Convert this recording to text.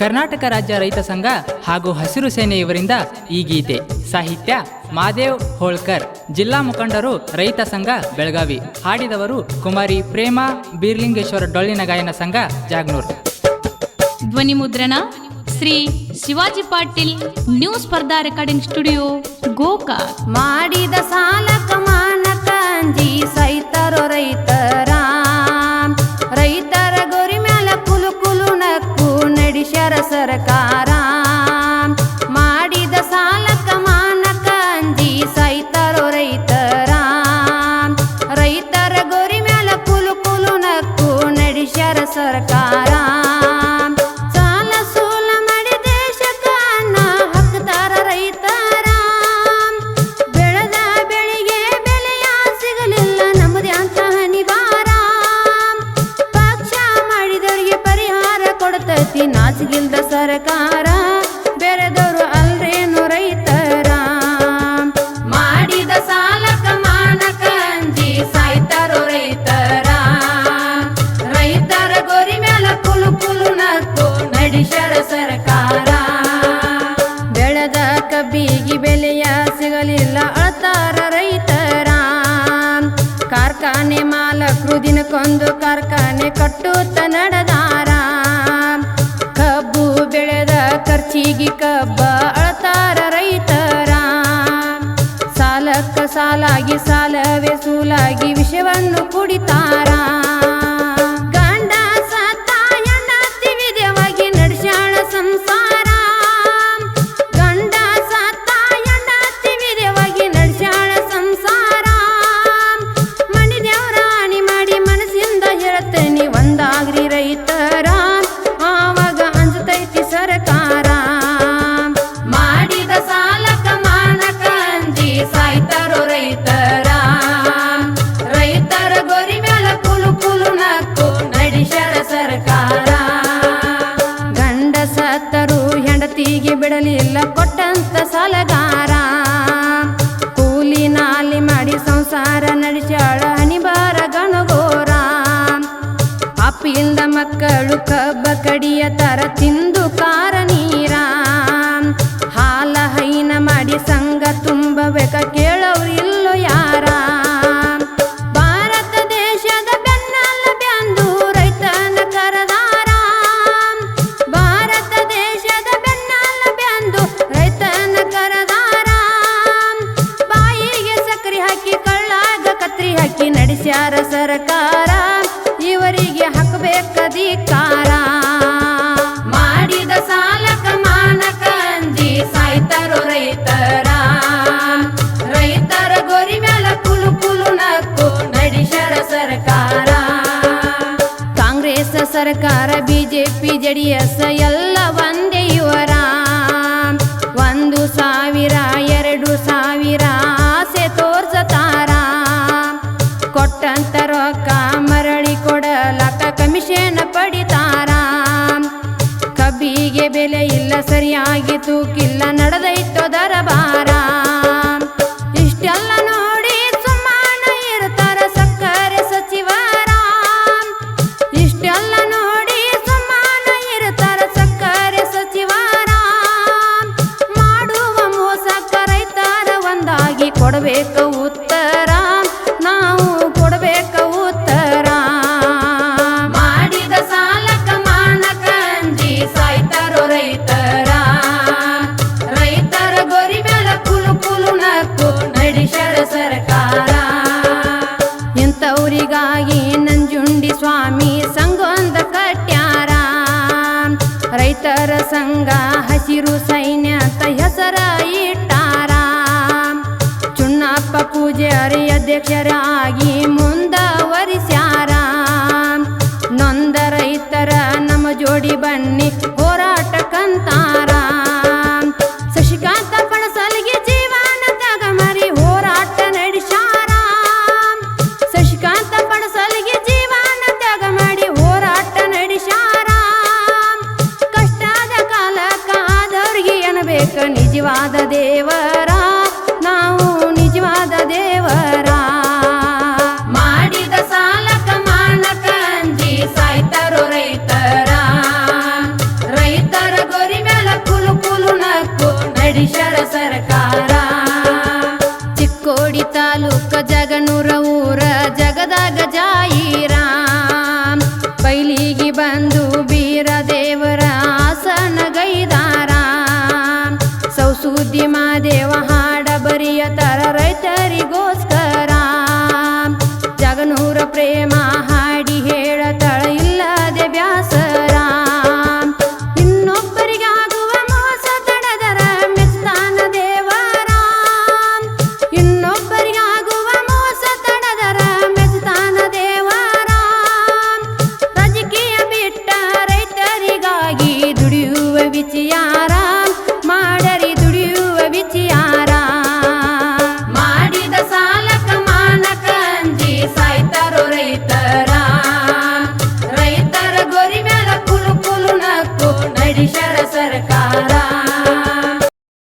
ಕರ್ನಾಟಕ ರಾಜ್ಯ ರೈತ ಸಂಘ ಹಾಗೂ ಹಸಿರು ಸೇನೆ ಇವರಿಂದ ಈ ಗೀತೆ. ಸಾಹಿತ್ಯ ಮಾದೇವ್ ಹೋಳ್ಕರ್. ಜಿಲ್ಲಾ ಮುಖಂಡರು ರೈತ ಸಂಘ ಬೆಳಗಾವಿ. ಹಾಡಿದವರು ಕುಮಾರಿ ಪ್ರೇಮ ಬೀರ್ಲಿಂಗೇಶ್ವರ ಡೊಳ್ಳಿನ ಗಾಯನ ಸಂಘ ಜಾಗ್ನೂರ್. ಧ್ವನಿ ಮುದ್ರಣ ಶ್ರೀ ಶಿವಾಜಿ ಪಾಟೀಲ್ ನ್ಯೂ ಸ್ಪರ್ಧಾ ರೆಕಾರ್ಡಿಂಗ್ ಸ್ಟುಡಿಯೋ ಗೋಕಾ ಮಾಡಿದ ಸಾಲಕ ಕಮಾನ ಅಂಜಿ ಸೈತರೋ ರೈತರ ಸರ್ಕಾರ ಮಾಡಿದ ಸಾಲಕ ಮಾನಕ ಅಂಜಿ ಸೈತರೋ ರೈತರ. ರೈತರ ಗೋರಿ ಮ್ಯಾಲ ಕುಲು ಕುಲು ನಕ್ಕು ನಡೆಸ್ಯಾರ ಸರ್ಕಾರ. ಸರ್ಕಾರ ಬೆರೆದವರು ಅಲ್ರೇನು ರೈತರ. ಮಾಡಿದ ಸಾಲಕ ಮಾನಕ ಅಂಜಿ ಸಾಯ್ತಾರೋ ರೈತರ. ರೈತರ ಗೋರಿ ಮ್ಯಾಲ ಕುಲು ಕುಲು ನಕ್ಕು ನಡೆಸ್ಯಾರ ಸರ್ಕಾರ. ಬೆಳೆದ ಕಬ್ಬಿಗೆ ಬೆಲೆಯ ಸಿಗಲಿಲ್ಲ ಅಳ್ತಾರ ರೈತರ. ಕಾರ್ಖಾನೆ ಮಾಲಕರು ದಿನಕ್ಕೊಂದು ಕಾರ್ಖಾನೆ ಖರ್ಚಿಗೆ ಕಬ್ಬ ಅಳತಾರ ರೈತರ. ಸಾಲಕ್ಕ ಸಾಲಾಗಿ ಸಾಲವೇ ಸೂಲಾಗಿ ವಿಷವನ್ನು ಕುಡಿತಾರ ಬಿಡಲಿಲ್ಲ ಕೊಟ್ಟಂತ ಸಾಲಗಾರ. ಕೂಲಿ ನಾಲಿ ಮಾಡಿ ಸಂಸಾರ ನಡೆಸಾಳ ಹನಿಬಾರ ಗಣಗೋರ. ಅಪ್ಪಿಯಿಂದ ಮಕ್ಕಳು ಕಬ್ಬ ಕಡಿಯ ತರ ತಿಂದು ಸರ್ಕಾರ, ಬಿಜೆಪಿ, ಜೆಡಿಎಸ್ ಎಲ್ಲ ಒಂದೇ ಇವರ ಒಂದು ಸಾವಿರ, ಎರಡು ಸಾವಿರ ಆಸೆ ತೋರ್ಸತಾರ ಕೊಟ್ಟಂತ ರೊಕ್ಕ ಮರಳಿ ಕೊಡಲಕ್ಕ ಕಮಿಷನ್ ಪಡಿತಾರ. ಕಬ್ಬಿಗೆ ಬೆಲೆ ಇಲ್ಲ, ಸರಿಯಾಗಿ ತೂಕಿಲ್ಲ ನಡೆದೈತೋ ಗೌರಿಗಾಗಿ ನಂಜುಂಡಿ ಸ್ವಾಮಿ ಸಂಗೊಂದ ಕಟ್ಯಾರ. ರೈತರ ಸಂಘ ಹಸಿರು ಸೈನ್ಯ ತ ಹೆಸರ ಇಟ್ಟಾರ. ಚುಣ್ಣಪ್ಪ ಪೂಜಾರಿ ಅಧ್ಯಕ್ಷರಾಗಿ ಮುಂದವರಿಸಿ ಕೋಡಿ ತಾಲೂಕ ಜಗನೂರ ಊರ ಜಗದಾಗ ಜಾಯಿರಾಮ್. ಪೈಲಿಗೆ ಬಂದು ಬೀರ ದೇವರ ಆಸನ ಆಸನಗೈದಾರಾಮ್. ಸೌಸುದ್ದಿ ಮಾದೇವ